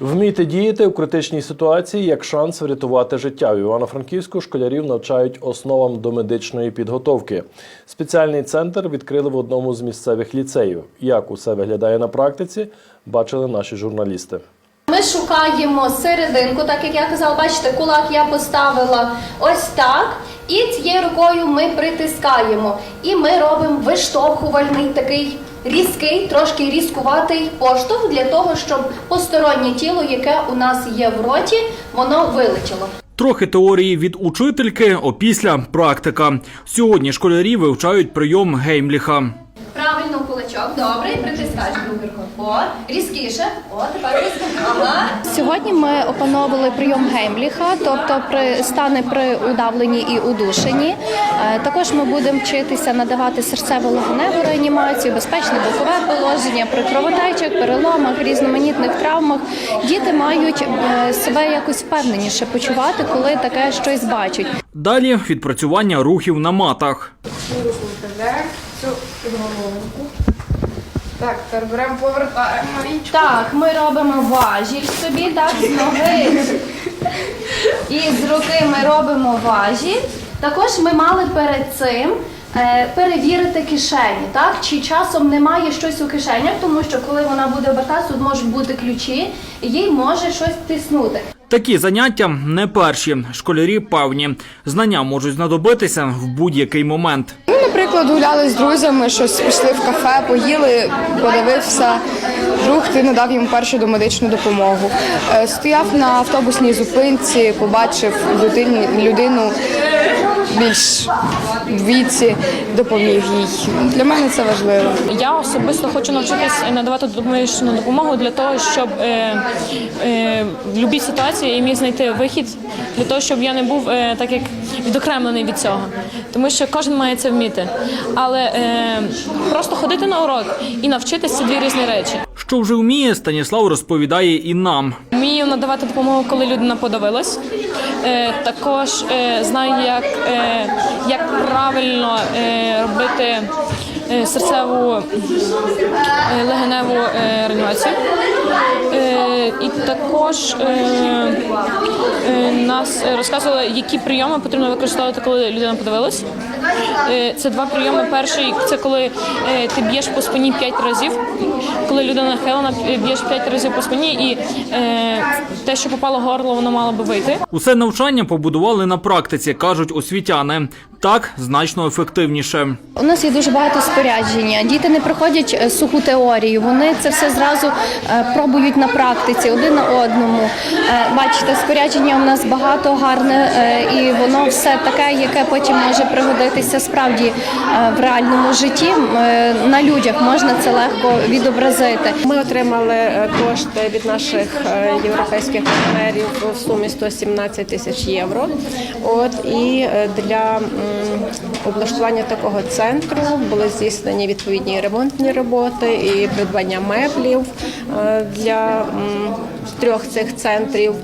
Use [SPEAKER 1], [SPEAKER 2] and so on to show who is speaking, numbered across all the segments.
[SPEAKER 1] Вміти діяти у критичній ситуації як шанс врятувати життя. В Івано-Франківську школярів навчають основам домедичної підготовки. Спеціальний центр відкрили в одному з місцевих ліцеїв. Як усе виглядає на практиці, бачили наші журналісти.
[SPEAKER 2] Ми шукаємо серединку, так як я казала, бачите, кулак я поставила ось так. І цією рукою ми притискаємо. І ми робимо виштовхувальний такий різкий, трошки різкуватий поштовх для того, щоб постороннє тіло, яке у нас є в роті, воно вилетіло.
[SPEAKER 3] Трохи теорії від учительки, опісля практика. Сьогодні школярі вивчають прийом Геймліха.
[SPEAKER 2] Правильно кулачок, добре, і притискаєш рукою. О, різкіше. О, тепер різкіше. Ага.
[SPEAKER 4] Сьогодні ми опановували прийом Геймліха, тобто при стани при удавленні і удушенні. Е, Також ми будемо вчитися надавати серцево-легеневу реанімацію, безпечне бокове положення при кровотечах, переломах, різноманітних травмах. Діти мають е, себе якось впевненіше почувати, коли таке щось бачать.
[SPEAKER 3] Далі відпрацювання рухів на матах.
[SPEAKER 5] Вперед, цю підголовку. Так, тепер беремо, повертаємо річку.
[SPEAKER 2] Так, ми робимо важіль собі, так, з ноги. І з руки ми робимо важіль. Також ми мали перед цим е, перевірити кишені, так? Чи часом немає щось у кишенях, тому що коли вона буде обертатися, тут можуть бути ключі, і їй може щось тиснути.
[SPEAKER 3] Такі заняття не перші. Школярі певні. Знання можуть знадобитися в будь-який момент.
[SPEAKER 5] Наприклад, гуляли з друзями, щось пішли в кафе, поїли, подивився. Друг ти надав йому першу домедичну допомогу. Е, Стояв на автобусній зупинці, побачив людину більш в віці, допоміг їй. Для мене це важливо.
[SPEAKER 6] Я особисто хочу навчитись надавати домедичну допомогу для того, щоб е, е, в будь-якій ситуації я міг знайти вихід для того, щоб я не був е, так як відокремлений від цього. Тому що кожен має це вміти. Але е, просто ходити на урок і навчитися це дві різні речі.
[SPEAKER 3] Що вже вміє, Станіслав розповідає і нам.
[SPEAKER 6] Вмію надавати допомогу, коли людина подавилась. Е, також е, знаю, як, е, як правильно е, робити е, серцеву е, легеневу е, реанімацію. Е, і також е, е, нас розказували, які прийоми потрібно використовувати, коли людина подавилась. Е, це два прийоми. Перший це коли ти б'єш по спині 5 разів. Коли людина нахилена, б'єш 5 разів по спині, і те, що попало в горло, воно мало би вийти.
[SPEAKER 3] Усе навчання побудували на практиці, кажуть освітяни. Так значно ефективніше.
[SPEAKER 4] У нас є дуже багато спорядження. Діти не проходять е, суху теорію. Вони це все зразу е, пробують на практиці один на одному. Е, Бачите, спорядження у нас багато гарне, і воно все таке, яке потім може пригодитися справді в реальному житті. На людях можна це легко відобразити.
[SPEAKER 7] Ми отримали кошти від наших європейських партнерів в сумі 117 тисяч євро. От і для облаштування такого центру були здійснені відповідні ремонтні роботи і придбання меблів е, для трьох цих центрів.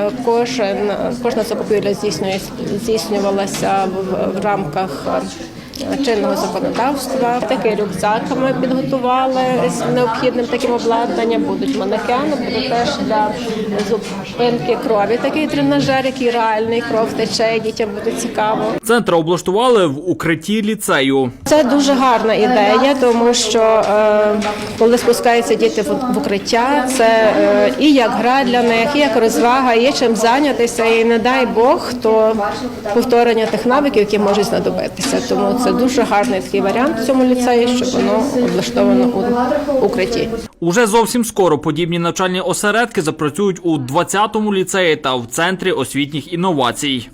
[SPEAKER 7] Е, Кожен кожна закупівля здійснює- здійснювалася в, в рамках. Чинного законодавства. Такий рюкзак ми підготували з необхідним таким обладнанням. Будуть манекени, буде теж для зупинки крові. Такий тренажер, який реальний кров тече, дітям буде цікаво.
[SPEAKER 3] Центр облаштували в укритті ліцею.
[SPEAKER 7] Це дуже гарна ідея, тому що е, коли спускаються діти в, в укриття, це е, і як гра для них, і як розвага, є чим зайнятися. І не дай Бог, то повторення тих навиків, які можуть знадобитися. Тому це дуже гарний такий варіант в цьому ліцеї, щоб воно облаштовано у укритті.
[SPEAKER 3] Уже зовсім скоро подібні навчальні осередки запрацюють у 20-му ліцеї та в центрі освітніх інновацій.